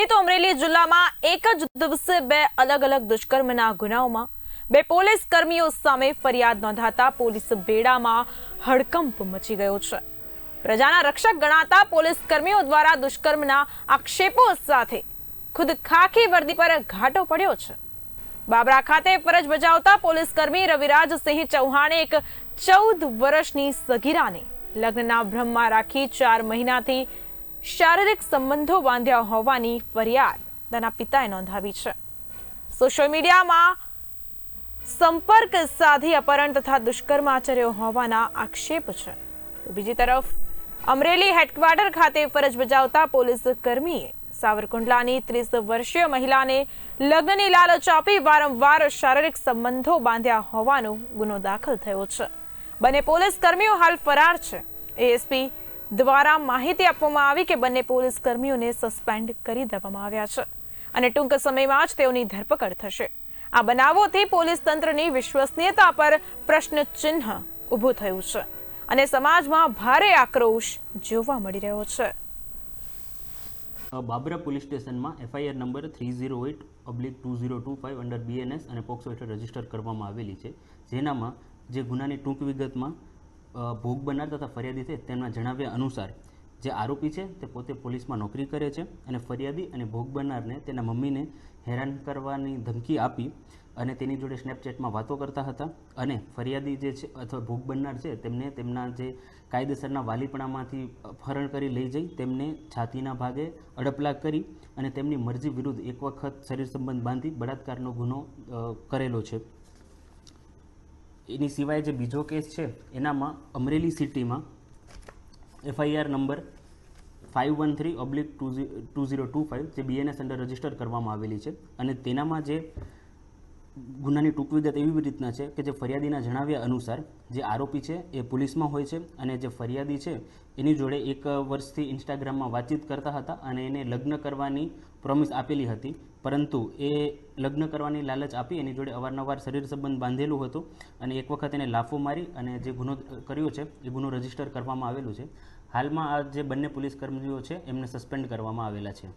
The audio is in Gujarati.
કરીએ તો અમરેલી જિલ્લામાં એક જ દિવસે બે અલગ અલગ દુષ્કર્મના ગુનાઓમાં બે પોલીસ કર્મીઓ સામે ફરિયાદ નોંધાતા પોલીસ બેડામાં હડકંપ મચી ગયો છે. પ્રજાના રક્ષક ગણાતા પોલીસ કર્મીઓ દ્વારા દુષ્કર્મના આક્ષેપો સાથે ખુદ ખાખી વર્દી પર ઘાટો પડ્યો છે. બાબરા ખાતે ફરજ બજાવતા પોલીસ કર્મી રવિરાજસિંહ ચૌહાણે એક ચૌદ વર્ષની સગીરાને લગ્નના ભ્રમમાં રાખી ચાર મહિનાથી શારીરિક સંબંધો બાંધ્યા હોવાની ફરિયાદ તેના પિતાએ નોંધાવી છે. સોશિયલ મીડિયામાં સંપર્ક સાધી અપહરણ તથા દુષ્કર્મ આચર્યો હોવાના આક્ષેપ છે. બીજી તરફ, અમરેલી હેડક્વાર્ટર ખાતે ફરજ બજાવતા પોલીસ કર્મીએ સાવરકુંડલાની ત્રીસ વર્ષીય મહિલાને લગ્નની લાલચ આપી વારંવાર શારીરિક સંબંધો બાંધ્યા હોવાનો ગુનો દાખલ થયો છે. બંને પોલીસ કર્મીઓ હાલ ફરાર છે. એએસપી દ્વારા માહિતી આપવામાં આવી કે બંને પોલીસ કર્મીઓને સસ્પેન્ડ કરી દેવામાં આવ્યા છે. અને ટૂંક સમયમાં જ તેઓની ધરપકડ થશે. આ બનાવોથી પોલીસ તંત્રની વિશ્વસનીયતા પર પ્રશ્ન ચિહ્ન ઊભું થયું છે. અને સમાજમાં ભારે આક્રોશ જોવા મળી રહ્યો છે. બાબરા પોલીસ સ્ટેશનમાં FIR number three zero eight oblique two zero two five under BNS અને પોક્સો હેઠળ રજિસ્ટર કરવામાં આવેલી છે. જેનામાં જે ગુનાની ટૂંક વિગતમાં ભોગ બનાર તથા ફરિયાદી છે તેમના જણાવ્યા અનુસાર જે આરોપી છે તે પોતે પોલીસમાં નોકરી કરે છે અને ફરિયાદી અને ભોગ બનારને તેના મમ્મીને હેરાન કરવાની ધમકી આપી અને તેની જોડે સ્નેપચેટમાં વાતો કરતા હતા અને ફરિયાદી જે છે અથવા ભોગ બનનાર છે તેમને તેમના જે કાયદેસરના વાલીપણામાંથી અપહરણ કરી લઈ જઈ તેમને છાતીના ભાગે અડપલા કરી અને તેમની મરજી વિરુદ્ધ એક વખત શરીર સંબંધ બાંધી બળાત્કારનો ગુનો કરેલો છે. એની સિવાય જે બીજો કેસ છે, એનામાં અમરેલી સિટીમાં FIR number five one three oblique two two zero two five જે બીએનએસ અંડર રજિસ્ટર કરવામાં આવેલી છે અને તેનામાં જે ગુનાની ટૂંક વિગત એવી રીતના છે કે જે ફરિયાદીના જણાવ્યા અનુસાર જે આરોપી છે એ પોલીસમાં હોય છે અને જે ફરિયાદી છે એની જોડે એક વર્ષથી ઇન્સ્ટાગ્રામમાં વાતચીત કરતા હતા અને એને લગ્ન કરવાની પ્રોમિસ આપેલી હતી. પરંતુ એ લગ્ન કરવાની લાલચ આપી એની જોડે અવારનવાર શરીર સંબંધ બાંધેલું હતું અને એક વખત એને લાફો મારી અને જે ગુનો કર્યો છે એ ગુનો રજિસ્ટર કરવામાં આવેલું છે. હાલમાં આ જે બંને પોલીસ કર્મીઓ છે એમને સસ્પેન્ડ કરવામાં આવેલા છે.